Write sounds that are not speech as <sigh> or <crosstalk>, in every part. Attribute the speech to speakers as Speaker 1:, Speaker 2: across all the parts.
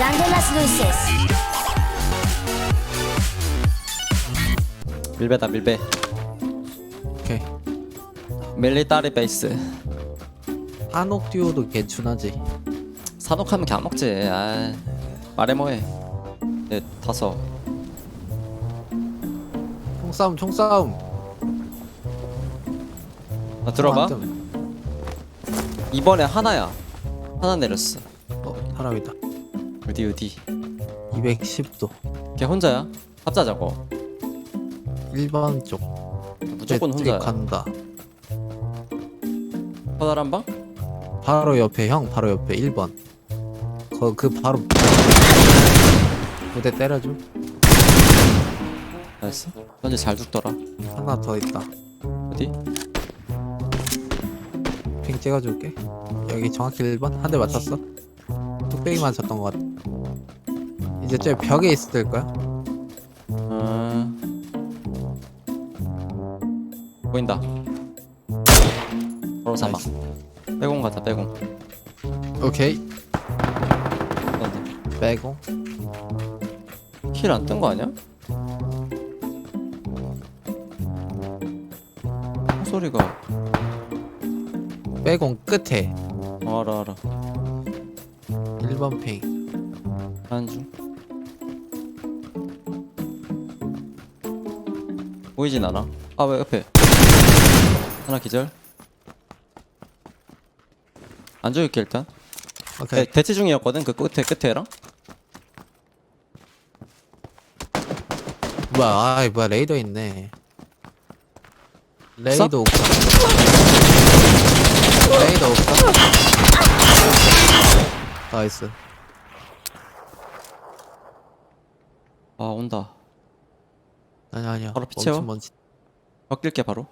Speaker 1: Cargando las luces.
Speaker 2: 밀배다 밀배.
Speaker 3: 오케이.
Speaker 2: 밀리타리 베이스.
Speaker 3: 한옥 듀오도 개춘하지.
Speaker 2: 산옥하면 그냥 먹지. 아 말해 뭐해. 네 타서
Speaker 3: 총싸움 총싸움.
Speaker 2: 아, 들어봐
Speaker 3: 완전-
Speaker 2: 이번에 하나야. 하나 내렸어.
Speaker 3: 어 사람이다
Speaker 2: 어디 어디?
Speaker 3: 210도.
Speaker 2: 걔 혼자야? 합자자고.
Speaker 3: 1번 쪽.
Speaker 2: 무조건 혼자야.
Speaker 3: 간다.
Speaker 2: 커다란 한 방?
Speaker 3: 바로 옆에 형 바로 옆에 1번 거, 그 바로. 부대 때려줘.
Speaker 2: 나이스 현재 잘 죽더라.
Speaker 3: 하나 더 있다.
Speaker 2: 어디?
Speaker 3: 핑 찍어줄게. 여기 정확히 1번 한 대 맞췄어? 뚝배기 맞췄던 것 같아 이제 저 벽에 있을 거야?
Speaker 2: 음... 보인다. 바로 사망 빼공 가자 빼공.
Speaker 3: 오케이. 빼고
Speaker 2: 킬안 뜬 거 아니야? 소리가.
Speaker 3: 빼공 끝에.
Speaker 2: 어, 알아 알아.
Speaker 3: 1번 핑.
Speaker 2: 하는 중 보이진 않아? 아 왜 옆에? 하나 기절. 안 죽일게 일단.
Speaker 3: 오케이.
Speaker 2: 대, 대치 중이었거든 그 끝에 끝에랑?
Speaker 3: 뭐야 아이 뭐야 레이더 있네. 레이더 옥상 레이더 옥상 나이스.
Speaker 2: 아 온다
Speaker 3: 아니 아니야
Speaker 2: 바로 피 채워?
Speaker 3: 멈춘 멈춘
Speaker 2: 바뀔게 바로.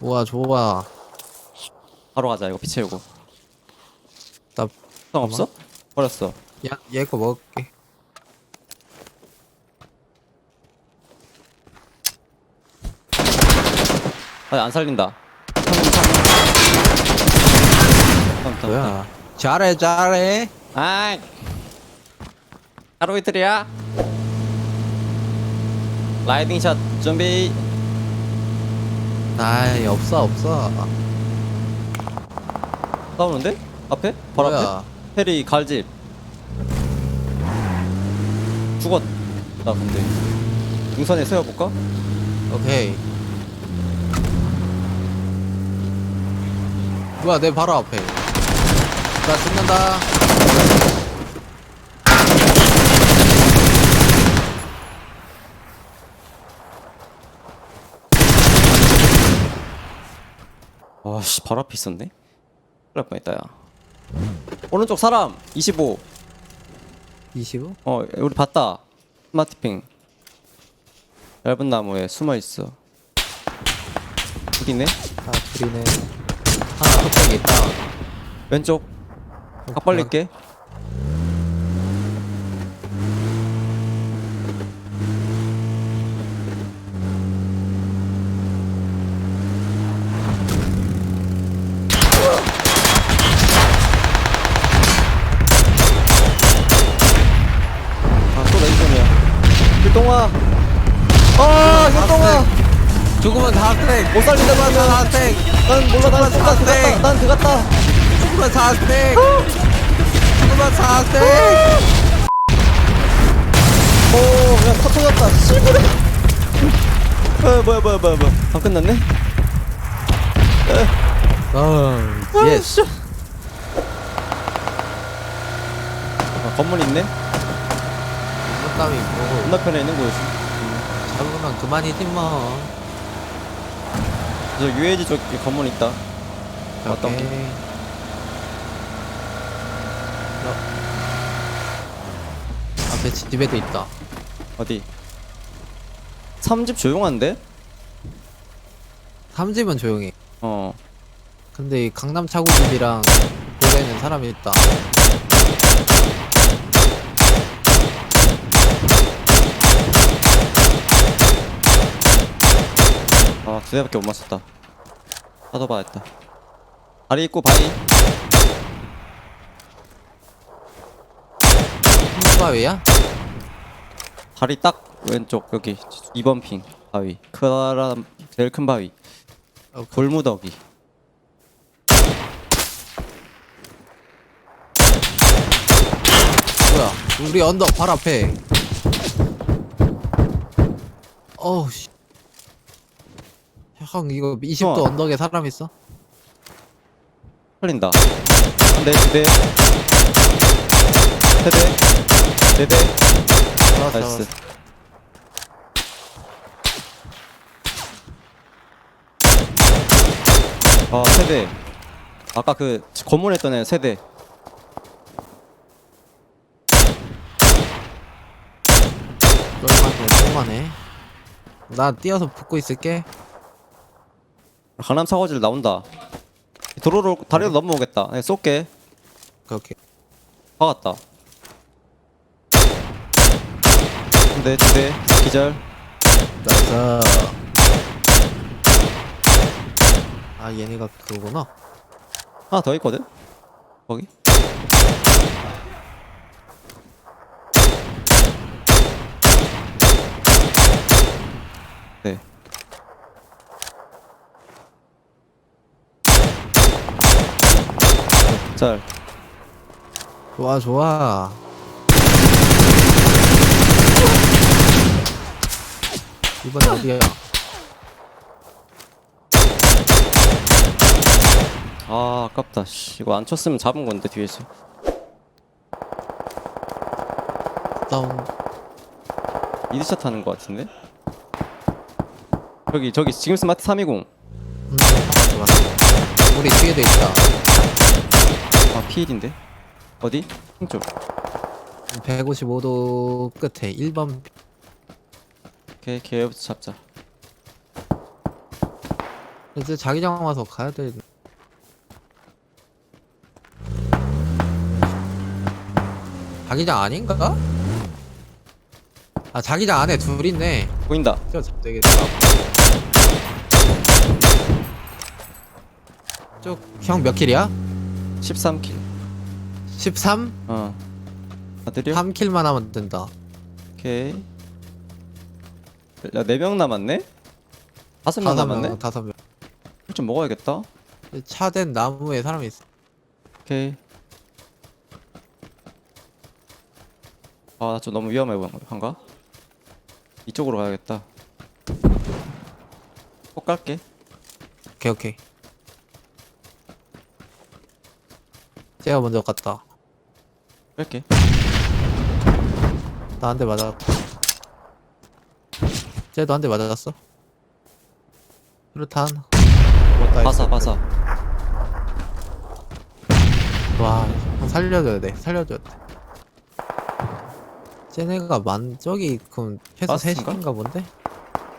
Speaker 3: 우와 좋아.
Speaker 2: 바로 가자 이거 피 채우고 나상 없어? 버렸어.
Speaker 3: 얘거 먹을게.
Speaker 2: 아니 안 살린다. 다음, 다음.
Speaker 3: 뭐야? 잘해 잘해
Speaker 2: 아이. 하루 이틀이야? 라이딩 샷 준비.
Speaker 3: 아이 없어 없어.
Speaker 2: 싸우는데? 앞에? 바로
Speaker 3: 뭐야?
Speaker 2: 앞에? 페리 갈집. 죽었다 근데. 등선에 세워볼까?
Speaker 3: 오케이. 뭐야 내 바로 앞에. 나 죽는다
Speaker 2: 와씨 바로 앞에 있었네? 큰일 날 뻔했다 야. 오른쪽 사람 25
Speaker 3: 25?
Speaker 2: 어 우리 봤다. 스마트핑. 얇은 나무에 숨어있어. 있네?
Speaker 3: 아 둘이네. 하나 뚝배기 있다.
Speaker 2: 왼쪽. 각 벌릴게 아또 레이션이야 hil동아 아 hil동아
Speaker 3: 죽으면 다스택
Speaker 2: 못 살린다고 하면
Speaker 3: 다스택
Speaker 2: 난 몰라 난 들어갔다
Speaker 3: 네.
Speaker 2: 난 들어갔다
Speaker 3: 죽으면 다스택 죽으면 다스택
Speaker 2: 오, 그냥 터 터졌다. 씨부려. 아, 뭐야, 뭐야, 뭐야, 뭐야. 안 끝났네?
Speaker 3: 어
Speaker 2: 아,
Speaker 3: 예스
Speaker 2: 씨. 아, 건물 있네?
Speaker 3: 땀이 뭐
Speaker 2: 건너편에 있는 곳.
Speaker 3: 잡으면 그만이지 뭐
Speaker 2: 저 UAG 쪽에 건물 있다. 맞다.
Speaker 3: 오케이. 어. 앞에 집에도 있다
Speaker 2: 어디? 3집 조용한데?
Speaker 3: 3집은 조용해
Speaker 2: 어.
Speaker 3: 근데 이 강남 차고집이랑 고래는 사람이 있다
Speaker 2: 아, 두 대밖에 못 맞췄다. 받아봐야겠다. 다리 있고 바위
Speaker 3: 흰바위야?
Speaker 2: 다리 딱 왼쪽 여기 2번 핑 바위 크람 제일 큰 바위
Speaker 3: 어,
Speaker 2: 돌무더기
Speaker 3: 뭐야? 우리 언덕 바로 앞에. 어우 씨. 형 이거 20도
Speaker 2: 어.
Speaker 3: 언덕에 사람 있어?
Speaker 2: 흘린다 한대 두대 세대 네대
Speaker 3: 잡았어,
Speaker 2: 나이스
Speaker 3: 잡았어.
Speaker 2: 아 세대 아까 그 검문했던 애 세대
Speaker 3: 얼마네, 얼마네. 나 뛰어서 붙고 있을게.
Speaker 2: 강남 사거지를 나온다. 도로로 다리로 넘어오겠다. 내가 쏠게.
Speaker 3: 그렇게.
Speaker 2: 박았다. 한대 두대. 기절.
Speaker 3: 나이스. 아 얘네가 그거구나.
Speaker 2: 하나 더 있거든? 거기 짤.
Speaker 3: 좋아 좋아. 이번에 어디야?
Speaker 2: 아 아깝다 씨 이거 안 쳤으면 잡은 건데 뒤에서
Speaker 3: 다운.
Speaker 2: 이드샷 하는 거 같은데 저기 저기 지금 스마트 320
Speaker 3: 음, 좋아. 우리 뒤에도 있다.
Speaker 2: 아 피일인데 어디? 쪽
Speaker 3: 155도 끝에 1번
Speaker 2: 오케이 걔부터 잡자
Speaker 3: 이제 자기장 와서 가야 돼. 자기장 아닌가? 아 자기장 안에 둘 있네.
Speaker 2: 보인다
Speaker 3: 저 되겠다. 쪽형 몇 킬이야?
Speaker 2: 13킬
Speaker 3: 13?
Speaker 2: 어 아들이요?
Speaker 3: 3킬만 하면 된다.
Speaker 2: 오케이 야 4명 남았네? 5명 남았네?
Speaker 3: 명, 다섯 명.
Speaker 2: 좀 먹어야겠다
Speaker 3: 차된 나무에 사람이 있어.
Speaker 2: 오케이 아나 좀 너무 위험해 보한가? 이쪽으로 가야겠다 꼭 갈게
Speaker 3: 오케이 오케이. 제가 먼저 갔다.
Speaker 2: 뺄게
Speaker 3: 나한대 맞았. 쟤도 한 대 맞았어. 그렇단.
Speaker 2: 바사. 바사
Speaker 3: 와, 형 살려줘야 돼. 살려줘야 돼. 쟤네가 만 저기 그럼 최소
Speaker 2: 라스트인가?
Speaker 3: 3시인가 본데?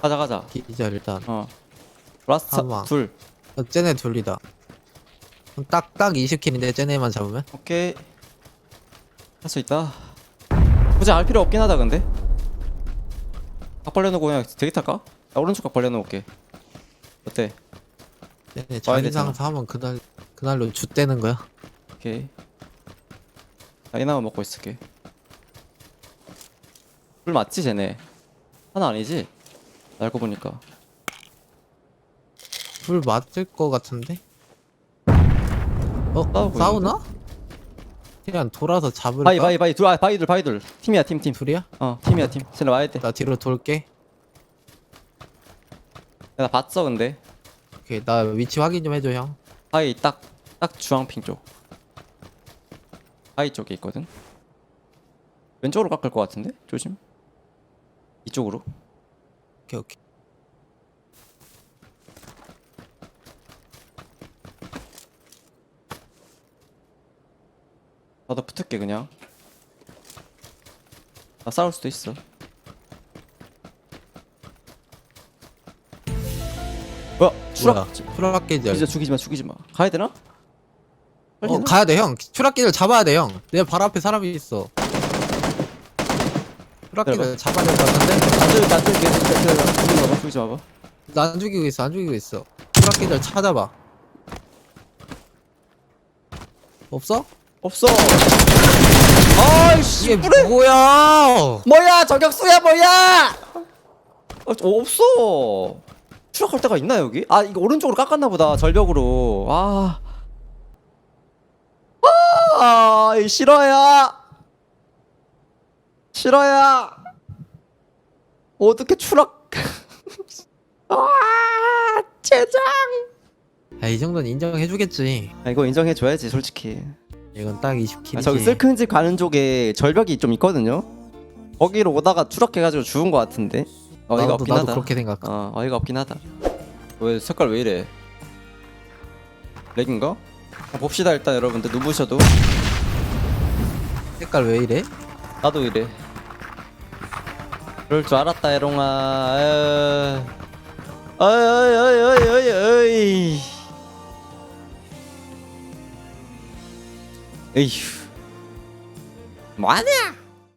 Speaker 2: 가자 가자
Speaker 3: 기자 일단.
Speaker 2: 어 라스트
Speaker 3: 사망.
Speaker 2: 둘
Speaker 3: 어, 쟤네 둘이다. 딱 딱 20킬인데 쟤네만 잡으면?
Speaker 2: 오케이 할 수 있다 굳이 알 필요 없긴 하다 근데 각 벌려놓고 그냥 대기 탈까? 나 오른쪽 각 벌려놓을게 어때?
Speaker 3: 쟤네
Speaker 2: 와야
Speaker 3: 자기
Speaker 2: 되잖아.
Speaker 3: 상사 하면 그날 그날로 jut대는 거야.
Speaker 2: 오케이 나 이나만 먹고 있을게 불 맞지 쟤네 하나 아니지? 알고 보니까
Speaker 3: 불 맞을 거 같은데? 어?
Speaker 2: 싸우고
Speaker 3: 싸우나? 그냥 돌아서 잡을까?
Speaker 2: 바이 바이 바이 둘 아, 바이들 바이들 팀이야 팀팀
Speaker 3: 둘이야?
Speaker 2: 어 팀이야 팀 쟤네 와야 돼
Speaker 3: 나 뒤로 돌게.
Speaker 2: 내가 봤어 근데
Speaker 3: 오케이, 나 위치 확인 좀 해줘 형.
Speaker 2: 바이 딱딱 주황핑 쪽 바이 쪽에 있거든 왼쪽으로 깎을 것 같은데 조심 이쪽으로
Speaker 3: 오케이 오케이.
Speaker 2: 나도 붙을게 그냥 나 싸울 수도 있어 뭐야 추락
Speaker 3: 뭐야? 추락 계절.
Speaker 2: 진짜 죽이지 마 죽이지 마 가야 되나? 빨리
Speaker 3: 어
Speaker 2: 되나?
Speaker 3: 가야 돼 형. 추락기를 잡아야 돼 형. 내발 앞에 사람이 있어. 추락기를 잡아야 될 것 같은데?
Speaker 2: 안 죽일게 안 죽일게 죽이지 마봐 죽이지 마봐
Speaker 3: 나 안 죽이고 있어 안 죽이고 있어. 추락기를 찾아봐. 없어?
Speaker 2: 없어. 아이씨
Speaker 3: 이게
Speaker 2: 그래
Speaker 3: 뭐야?
Speaker 2: 뭐야 저격수야 뭐야? 어, 저 없어. 추락할 데가 있나 여기? 아 이거 오른쪽으로 깎았나 보다 절벽으로. 아. 아, 이 싫어야. 싫어야. 어떻게 추락? <laughs> 아 제장!
Speaker 3: 야, 이 정도는 인정해주겠지.
Speaker 2: 아, 이거 인정해줘야지 솔직히
Speaker 3: 이건 딱 20킬이지.
Speaker 2: 아, 저기 쓸큰 집 가는 쪽에 절벽이 좀 있거든요. 거기로 오다가 추락해가지고 죽은 것 같은데. 어이가
Speaker 3: 나도,
Speaker 2: 없긴
Speaker 3: 나도
Speaker 2: 하다.
Speaker 3: 그렇게 생각.
Speaker 2: 어 어이가 없긴 하다. 왜 색깔 왜 이래? 렉인가? 어, 봅시다 일단 여러분들. 누구셔도.
Speaker 3: 색깔 왜 이래?
Speaker 2: 나도 이래. 그럴 줄 알았다 에롱아. 어이 어이 어이 어이 어이 어이 에휴 뭐하냐